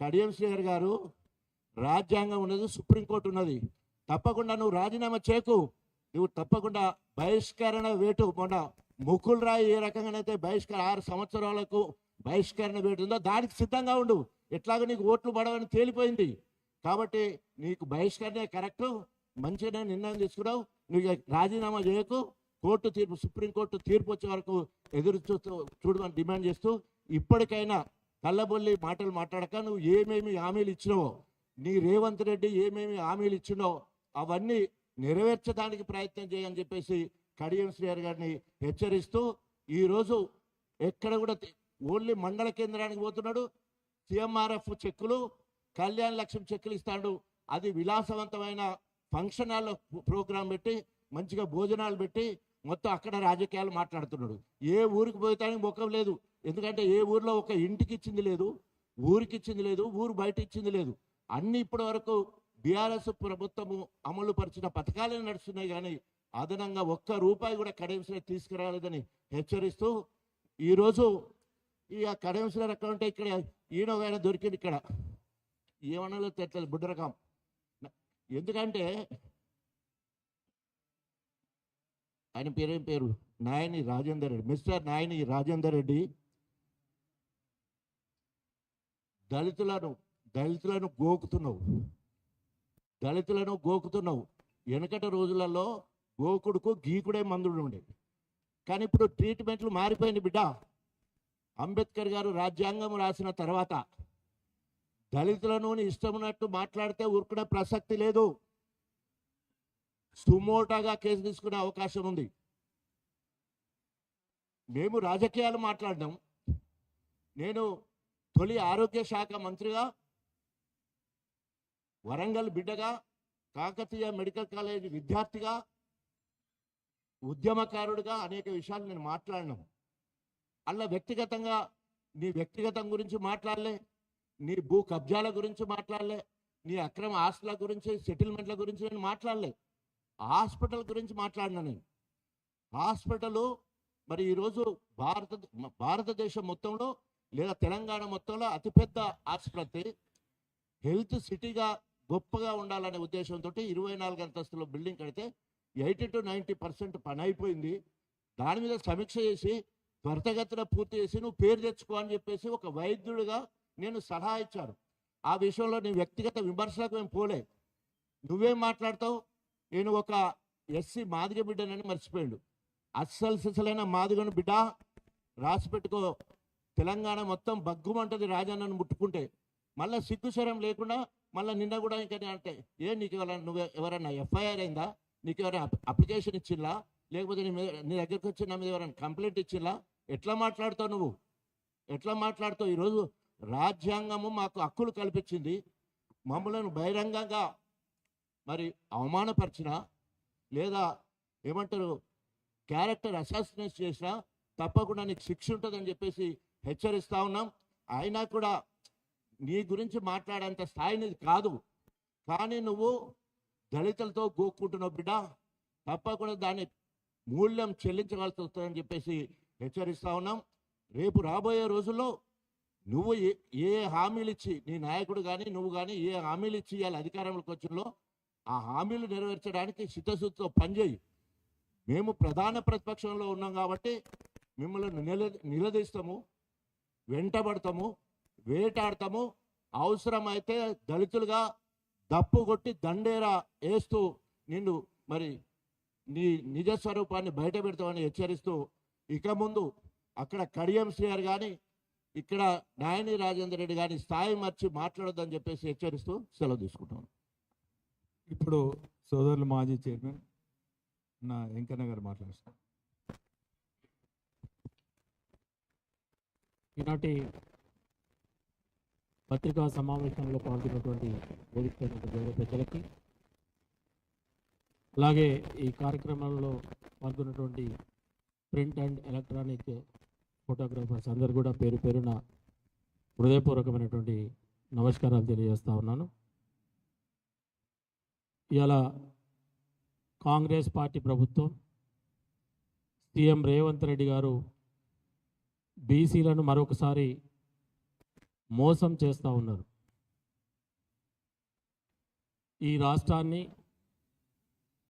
తడియం శ్రీహర్ గారు రాజ్యాంగం ఉన్నది సుప్రీంకోర్టు ఉన్నది. తప్పకుండా నువ్వు రాజీనామా చేయకు. నువ్వు తప్పకుండా బహిష్కరణ వేటు మొన్న ముకుల్ రాయ్ ఏ రకంగానైతే బహిష్కరణ ఆరు సంవత్సరాలకు బహిష్కరణ వేటు ఉందో దానికి సిద్ధంగా ఉండు. ఎట్లాగో నీకు ఓట్లు పడవని తేలిపోయింది. కాబట్టి నీకు బహిష్కరణే కరెక్ట్. మంచిగా నిర్ణయం తీసుకున్నావు. నువ్వు రాజీనామా చేయకు. కోర్టు తీర్పు సుప్రీంకోర్టు తీర్పు వచ్చే వరకు ఎదురు చూస్తూ చూడమని డిమాండ్ చేస్తూ ఇప్పటికైనా కళ్ళబొల్లి మాటలు మాట్లాడక నువ్వు ఏమేమి హామీలు ఇచ్చినావో నీ రేవంత్ రెడ్డి ఏమేమి హామీలు ఇచ్చినో అవన్నీ నెరవేర్చడానికి ప్రయత్నం చేయని చెప్పేసి కడియం శ్రీహరి గారిని హెచ్చరిస్తూ ఈరోజు ఎక్కడ కూడా ఓన్లీ మండల కేంద్రానికి పోతున్నాడు. సిఎంఆర్ఎఫ్ చెక్కులు కళ్యాణ లక్ష్యం చెక్కులు ఇస్తాడు. అది విలాసవంతమైన ఫంక్షన్ హాల్లో ప్రోగ్రాం పెట్టి మంచిగా భోజనాలు పెట్టి మొత్తం అక్కడ రాజకీయాలు మాట్లాడుతున్నాడు. ఏ ఊరికి పోతానికి ముఖం లేదు. ఎందుకంటే ఏ ఊర్లో ఒక ఇంటికి ఇచ్చింది లేదు ఊరికి ఇచ్చింది లేదు ఊరు బయట ఇచ్చింది లేదు. అన్ని ఇప్పటి వరకు బీఆర్ఎస్ ప్రభుత్వము అమలు పరిచిన పథకాలే నడుస్తున్నాయి కానీ అదనంగా ఒక్క రూపాయి కూడా కడెంసీ తీసుకురాలేదని హెచ్చరిస్తూ ఈరోజు ఈ కడెంసీ అకౌంట్ ఇక్కడ ఈయన దొరికింది ఇక్కడ. ఏమన్నా తెట్టలేదు బుడ్డరకం. ఎందుకంటే ఆయన పేరేం పేరు? నాయని రాజేందర్ రెడ్డి. మిస్టర్ నాయని రాజేందర్ రెడ్డి దళితులను దళితులను గోకుతున్నావు. దళితులను గోకుతున్నావు. వెనకటి రోజులలో గోకుడుకు గీకుడే మందుడు ఉండేవి కానీ ఇప్పుడు ట్రీట్మెంట్లు మారిపోయింది బిడ్డ. అంబేద్కర్ గారు రాజ్యాంగం రాసిన తర్వాత దళితులను ఇష్టమున్నట్టు మాట్లాడితే ఊరుకునే ప్రసక్తి లేదు. సుమోటాగా కేసు తీసుకునే అవకాశం ఉంది. మేము రాజకీయాలు మాట్లాడినాం. నేను తొలి ఆరోగ్య శాఖ మంత్రిగా వరంగల్ బిడ్డగా కాకతీయ మెడికల్ కాలేజ్ విద్యార్థిగా ఉద్యమకారుడిగా అనేక విషయాలు నేను మాట్లాడినాను అలా వ్యక్తిగతంగా నీ వ్యక్తిగతం గురించి మాట్లాడలే నీ భూ కబ్జాల గురించి మాట్లాడలే నీ అక్రమ ఆస్తుల గురించి సెటిల్మెంట్ల గురించి నేను మాట్లాడలే. హాస్పిటల్ గురించి మాట్లాడినా నేను. హాస్పిటల్ మరి ఈరోజు భారత భారతదేశం మొత్తంలో లేదా తెలంగాణ మొత్తంలో అతిపెద్ద ఆసుపత్రి హెల్త్ సిటీగా గొప్పగా ఉండాలనే ఉద్దేశంతో ఇరవై నాలుగు అంతస్తుల బిల్డింగ్ కడితే ఎయిటీ టు నైంటీ పర్సెంట్ పని అయిపోయింది. దాని మీద సమీక్ష చేసి త్వరితగతిన పూర్తి చేసి నువ్వు పేరు తెచ్చుకో అని చెప్పేసి ఒక వైద్యుడిగా నేను సలహా ఇచ్చాను ఆ విషయంలో నేను వ్యక్తిగత విమర్శలకు మేము పోలే. నువ్వేం మాట్లాడతావు? నేను ఒక ఎస్సీ మాదిగ బిడ్డనని మర్చిపోయాడు. అస్సలు సిసలైన మాదిగను బిడ్డ రాసి పెట్టుకో. తెలంగాణ మొత్తం బగ్గుమంటది రాజన్నను ముట్టుకుంటే. మళ్ళీ సిగ్గుస్వరం లేకుండా మళ్ళీ నిన్న కూడా ఇంకా అంటే ఏ నీకు ఎవరైనా నువ్వు ఎవరైనా ఎఫ్ఐఆర్ అయిందా? నీకు ఎవరైనా అప్లికేషన్ ఇచ్చిందా లేకపోతే నీ నీ దగ్గరికి వచ్చి నా మీద ఎవరైనా కంప్లైంట్ ఇచ్చిందా ఎట్లా మాట్లాడతావు నువ్వు? ఎట్లా మాట్లాడుతావు? ఈరోజు రాజ్యాంగము మాకు హక్కులు కల్పించింది. మమ్మలను బహిరంగంగా మరి అవమానపరిచినా లేదా ఏమంటారు క్యారెక్టర్ అసాసినేట్ చేసినా తప్పకుండా నీకు శిక్ష ఉంటుందని చెప్పేసి హెచ్చరిస్తా ఉన్నాం. అయినా కూడా నీ గురించి మాట్లాడేంత స్థాయి కాదు. కానీ నువ్వు దళితులతో గోక్కుంటున్నావు బిడ్డ. తప్పకుండా దాని మూల్యం చెల్లించవలసి వస్తుందని చెప్పేసి హెచ్చరిస్తా ఉన్నాం. రేపు రాబోయే రోజుల్లో నువ్వు ఏ ఏ హామీలు ఇచ్చి నీ నాయకుడు కానీ నువ్వు కానీ ఏ హామీలు ఇచ్చి ఇవాళ అధికారంలోకి వచ్చినలో ఆ హామీలు నెరవేర్చడానికి సిద్ధశుద్ధితో పనిచేయి. మేము ప్రధాన ప్రతిపక్షంలో ఉన్నాం కాబట్టి మిమ్మల్ని నిల నిలదీస్తాము. వెంటబడతాము వేటాడతాము. అవసరమైతే దళితులుగా దప్పు కొట్టి దండేరా వేస్తూ నిన్ను మరి నీ నిజ స్వరూపాన్ని బయట పెడతామని హెచ్చరిస్తూ ఇక ముందు అక్కడ కడియం శ్రీఆర్ కానీ ఇక్కడ నాయని రాజేందర్ రెడ్డి కానీ స్థాయి మర్చి మాట్లాడొద్దని చెప్పేసి హెచ్చరిస్తూ సెలవు తీసుకుంటాను ఇప్పుడు సోదరులు మాజీ చైర్మన్ నా వెంకన్న గారు మాట్లాడుతున్నారు. ఈనాటి పత్రికా సమావేశంలో పాల్గొన్నటువంటి వేదికైనటువంటి ప్రజలకి అలాగే ఈ కార్యక్రమంలో పాల్గొన్నటువంటి ప్రింట్ అండ్ ఎలక్ట్రానిక్ ఫోటోగ్రాఫర్స్ అందరు కూడా పేరు పేరున హృదయపూర్వకమైనటువంటి నమస్కారాలు తెలియజేస్తా ఉన్నాను. ఇవాళ కాంగ్రెస్ పార్టీ ప్రభుత్వం సీఎం రేవంత్ రెడ్డి గారు బీసీలను మరొకసారి మోసం చేస్తూ ఉన్నారు. ఈ రాష్ట్రాన్ని